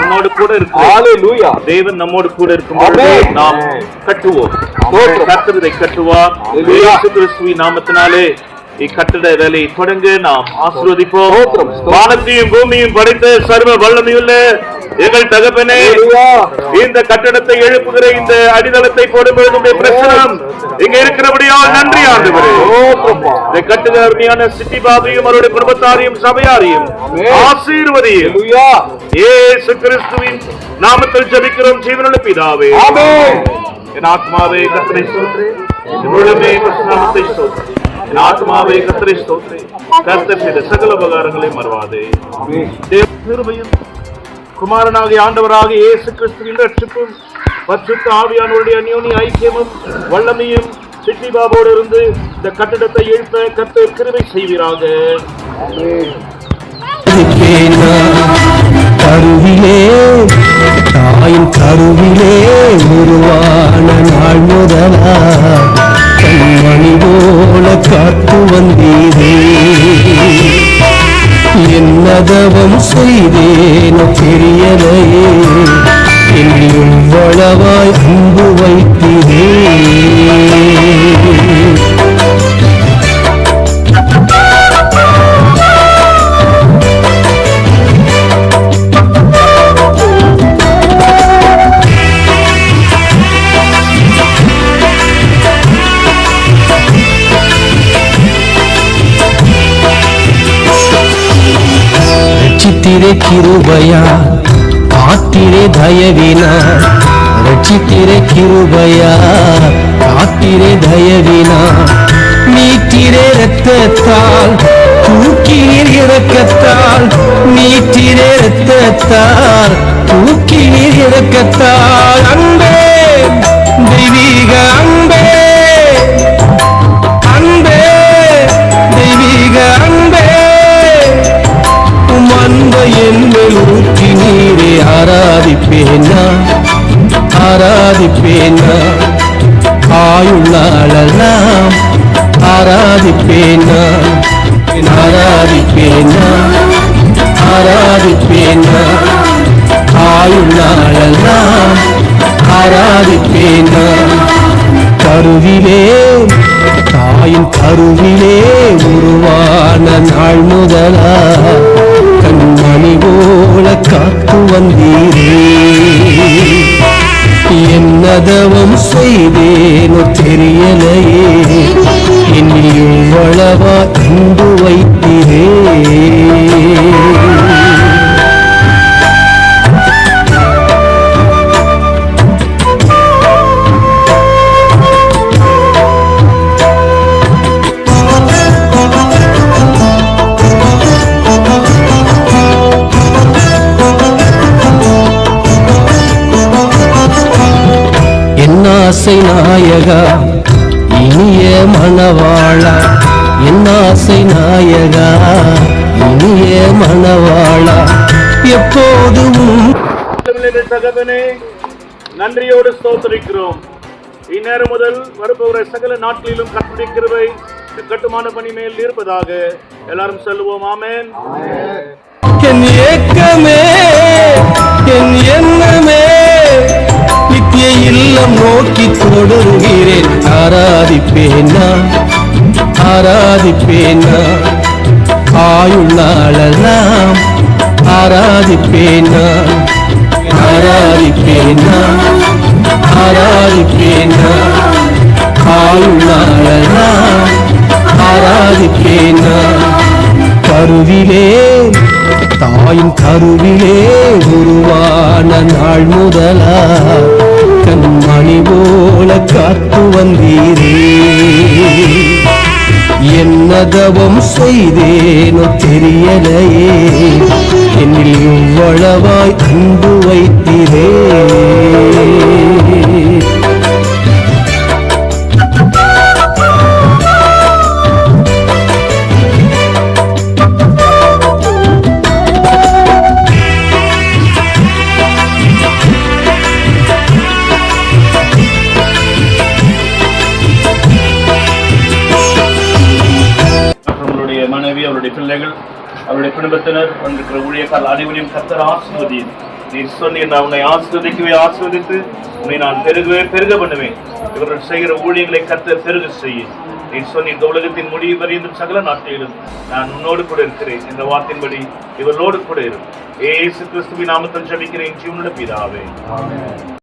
உன்னோடு கூட ஹalleluya தேவன் நம்மோடு கூட இருக்கும். நாம் கட்டுவோம். இதை கட்டுவார். கிறிஸ்துவின் நாமத்தினாலே. இக்கட்டட வேலையை தொடங்க நாம் ஆசீர்வதிப்போம். வானத்தையும் பூமியும் படைத்த சர்வ வல்லமையுள்ள எங்கள் தகப்பனே இந்த கட்டடத்தை எழுப்புகிற இந்த அடித்தளத்தை போடும்போது உடைய பிரச்சனம் இங்க இருக்கிறபடியால் நன்றி ஸ்தோத்திரப்பா இதை கட்டுகிற அருமையான சிட்டி பாபியும் அவருடைய குடும்பத்தாரையும் சபையாரையும். ஆசீர்வதியும் இயேசு கிறிஸ்துவின் நாமத்தில் ஜெபிக்கிறோம் ஜீவனுள்ள பிதாவே. என் ஆத்மாவே ஸ்தோத்திரே என் முழுமே நாமத்தை ஸ்தோத்திரே என் ஆத்மாவை கத்தரை ஸ்தோத்ரி கர்த்தர் செய்த சகல உபகாரங்களை மறவாதே. தேவ கிருபையும் குமாரனாகிய ஆண்டவராக இயேசு கிறிஸ்துவின் ரட்சிப்பும் பரிசுத்த ஆவியானவருடைய அந்யோனி ஐக்கியமும் வல்லமையும் சிட்டி பாபோடு இருந்து இந்த கட்டிடத்தை எழுப்ப கர்த்தர் கிருபை செய்வீராக. கருவிலே தாயின் கருவிலே உருவான நாள் முதலா என்னதவம் செய்தேன தெரியலையே என்னில் வளவாய் அன்பு வைத்திரே ரட்சித்திரே கிருபையா காத்திரே தயவினா ரட்சித்திரே கிருபையா காத்திரே தயவினா. நீத்திரே ரத்தத்தால் தூக்கினீர் இறக்கத்தால் நீத்திரே ரத்தத்தால் தூக்கினீர் இறக்கத்தால் அன்பே ஆராதிப்பேனா. ஆராதிப்பேனா ஆயுள்ளாளெல்லாம் ஆராதிப்பேனா. ஆராதிப்பேனா. ஆராதிப்பேனா. ஆயுள்ளாளெல்லாம் ஆராதிப்பேனா. கருவிலே தாயின் கருவிலே உருவான நாள் முதலா தெரியலையே என்னில் இவ்வளவா அன்பு வைத்தீரே. ஆசை நாயகா மணவாளா என் ஆசை நாயகா இனிய மணவாளா எப்போதும் தகவனே நன்றியோடு ஸ்தோத்தரிக்கிறோம். இந்நேரம் முதல் வருபவரை சகல நாட்களிலும் இந்த கட்டுமான பணி மேல் இருப்பதாக எல்லாரும் சொல்லுவோம் ஆமென். இல்லம் நோக்கி தொடருகிறேன். ஆராதிப்பேனா? ஆராதிப்பேனா? ஆயுள்ளாளெல்லாம் ஆராதிப்பேனா? ஆராதிப்பேனா? ஆராதிப்பேனா? ஆயுள்ளாளெல்லாம் ஆராதிப்பேனா? கருவிலே தாயின் கருவிலே உருவான நாள் முதலா. கண்மணி போல காத்து வந்தீரே. என்னதவம் செய்தேனோ தெரியலையே. என்னில் இவ்வளவாய் அன்பு வைத்தீரே. பிள்ளைகள் அவருடைய குடும்பத்தினர் வந்திருக்கிற ஊழியக்கால் அனைவரையும் கத்தர் ஆசிர்வதியும் நீ சொன்னீர் நான் உன்னை ஆசிர்வதிக்கவே ஆசிர்வதித்து உன்னை நான் பெருகவே பெருக பண்ணுவேன். இவர்கள் செய்கிற ஊழியங்களை கத்தர் பெருக செய்ய நீ சொன்னி இந்த உலகத்தின் முடிவு வரையும் சகல நாட்டிலும் நான் உன்னோடு கூட இருக்கிறேன். என்ற வார்த்தையின்படி இவர்களோடு கூட இருக்கும் ஏசு கிறிஸ்துவின் நாமத்தில் ஜபிக்கிறேன். ஜீவனுள்ள பிதாவே.